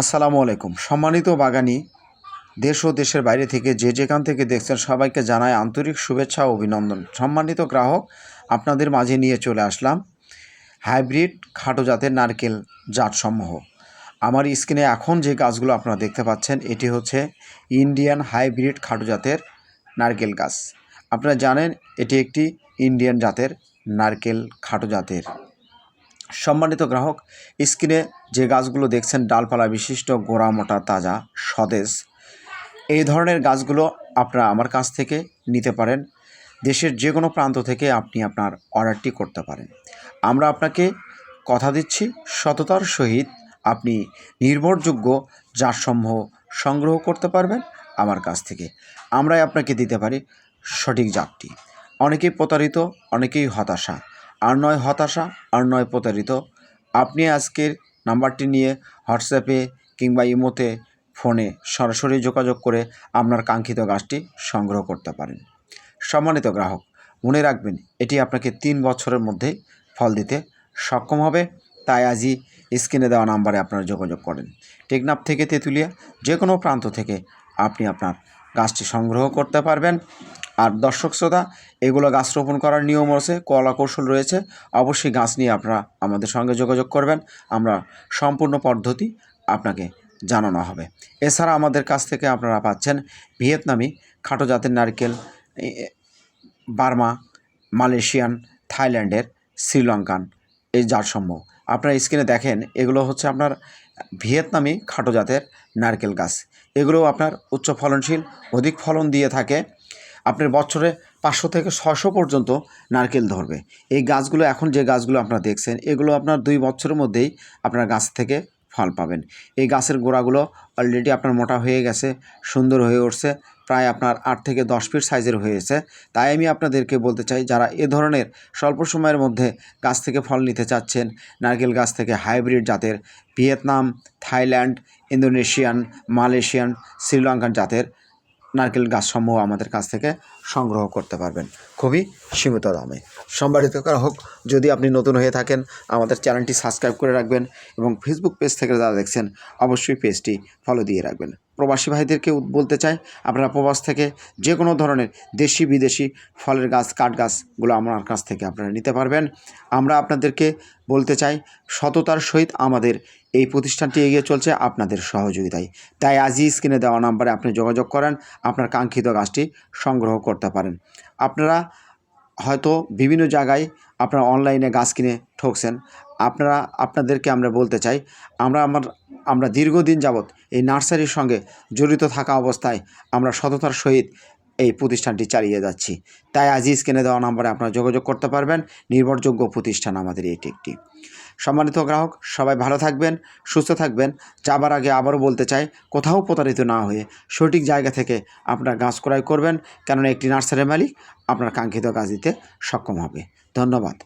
আসসালামু আলাইকুম। সম্মানিত বাগানি, দেশ ও দেশের বাইরে থেকে যে যেখান থেকে দেখছেন সবাইকে জানায় আন্তরিক শুভেচ্ছা ও অভিনন্দন। সম্মানিত গ্রাহক, আপনাদের মাঝে নিয়ে চলে আসলাম হাইব্রিড খাটো জাতের নারকেল জাতসমূহ। আমার স্ক্রিনে এখন যে গাছগুলো আপনারা দেখতে পাচ্ছেন, এটি হচ্ছে ইন্ডিয়ান হাইব্রিড খাটো জাতের নারকেল গাছ। আপনারা জানেন, এটি একটি ইন্ডিয়ান জাতের নারকেল খাটো জাতের সম্মানিত গ্রাহক, স্ক্রিনে যে গাছগুলো দেখছেন, ডালপালা বিশিষ্ট গোড়া মোটা তাজা স্বদেশ। এই ধরনের গাছগুলো আপনারা আমার কাছ থেকে নিতে পারেন। দেশের যে কোনো প্রান্ত থেকে আপনি আপনার অর্ডারটি করতে পারেন। আমরা আপনাকে কথা দিচ্ছি সততার সহিত। আপনি নির্ভরযোগ্য জাতসমূহ সংগ্রহ করতে পারবেন আমার কাছ থেকে। আমরাই আপনাকে দিতে পারি সঠিক জাতটি। অনেকেই প্রতারিত, অনেকেই হতাশা। আর নয় হতাশা, আর নয় প্রতারিত। আপনি আজকের নাম্বারটি নিয়ে হোয়াটসঅ্যাপে কিংবা ইমোতে, ফোনে সরাসরি যোগাযোগ করে আপনার কাঙ্ক্ষিত গাছটি সংগ্রহ করতে পারেন। সম্মানিত গ্রাহক, মনে রাখবেন, এটি আপনাকে তিন বছরের মধ্যেই ফল দিতে সক্ষম হবে। তাই আজই স্ক্রিনে দেওয়া নাম্বারে আপনারা যোগাযোগ করেন। টেকনাফ থেকে তেঁতুলিয়া যে কোনো প্রান্ত থেকে আপনি আপনার গাছটি সংগ্রহ করতে পারবেন। আর দর্শক শ্রোতা, এগুলো গাছ রোপণ করার নিয়ম আছে, কলা কৌশল রয়েছে, অবশ্যই গাছ নিয়ে আপনারা আমাদের সঙ্গে যোগাযোগ করবেন। আমরা সম্পূর্ণ পদ্ধতি আপনাকে জানানো হবে। এছাড়া আমাদের কাছ থেকে আপনারা পাচ্ছেন ভিয়েতনামি, খাটো জাতের নারকেল বার্মা, মালয়েশিয়ান, থাইল্যান্ডের, শ্রীলঙ্কান, এই জাতসমূহ। আপনারা স্ক্রিনে দেখেন, এগুলো হচ্ছে আপনার ভিয়েতনামি খাটো জাতের নারকেল গাছ। এগুলো আপনার উচ্চ ফলনশীল, অধিক ফলন দিয়ে থাকে। আপনার বছরে পাঁচশো থেকে ছশো পর্যন্ত নারকেল ধরবে। এই গাছগুলো, এখন যে গাছগুলো আপনারা দেখছেন, এগুলো আপনার দুই বছরের মধ্যেই আপনার গাছ থেকে ফল পাবেন। এই গাছের গোড়াগুলো অলরেডি আপনার মোটা হয়ে গেছে, সুন্দর হয়ে উঠছে, প্রায় আপনার আট থেকে দশ ফিট সাইজের হয়েছে তাই আমি আপনাদেরকে বলতে চাই, যারা এ ধরনের স্বল্প সময়ের মধ্যে গাছ থেকে ফল নিতে চাচ্ছেন, নারকেল গাছ থেকে হাইব্রিড জাতের Vietnam, Thailand, Indonesian, Malaysian, Sri Lankan জাতের নারকেল গাছসমূহ আমাদের কাছ থেকে সংগ্রহ করতে পারবেন। খুবই সীমিত দামে। সম্মানিত করা হোক যদি আপনি নতুন হয়ে থাকেন, আমাদের চ্যানেলটি সাবস্ক্রাইব করে রাখবেন এবং ফেসবুক পেজ থেকে যারা দেখছেন, অবশ্যই পেজটি ফলো দিয়ে রাখবেন। প্রবাসী ভাইদেরকে বলতে চাই, আপনারা প্রবাস থেকে যে কোনো ধরনের দেশি, বিদেশি ফলের গাছ, কাঠ গাছগুলো আমার কাছ থেকে আপনারা নিতে পারবেন। আমরা আপনাদেরকে বলতে চাই, সততার সহিত আমাদের এই প্রতিষ্ঠানটি এগিয়ে চলছে আপনাদের সহযোগিতায়। তাই আজই স্ক্রিনে দেওয়া নাম্বারে আপনি যোগাযোগ করেন, আপনার কাঙ্ক্ষিত গাছটি সংগ্রহ করতে পারেন। আপনারা হয়তো বিভিন্ন জায়গায় আপনারা অনলাইনে গাছ কিনে ঠকছেন। আপনারা, আপনাদেরকে আমরা বলতে চাই, আমরা আমার, আমরা দীর্ঘদিন যাবৎ এই নার্সারির সঙ্গে জড়িত থাকা অবস্থায় আমরা সততার সহিত এই প্রতিষ্ঠানটি চালিয়ে যাচ্ছি। তাই আজই স্ক্রিনে দেওয়া নাম্বারে আপনারা যোগাযোগ করতে পারবেন। নির্ভরযোগ্য প্রতিষ্ঠান আমাদের এটি একটি। সম্মানিত গ্রাহক, সবাই ভালো থাকবেন, সুস্থ থাকবেন। যাবার আগে আবারও বলতে চাই, কোথাও প্রতারিত না হয়ে সঠিক জায়গা থেকে আপনার গাছ ক্রয় করবেন, কেননা একটি নার্সারির মালিক আপনার কাঙ্ক্ষিত গাছ দিতে সক্ষম হবে। ধন্যবাদ।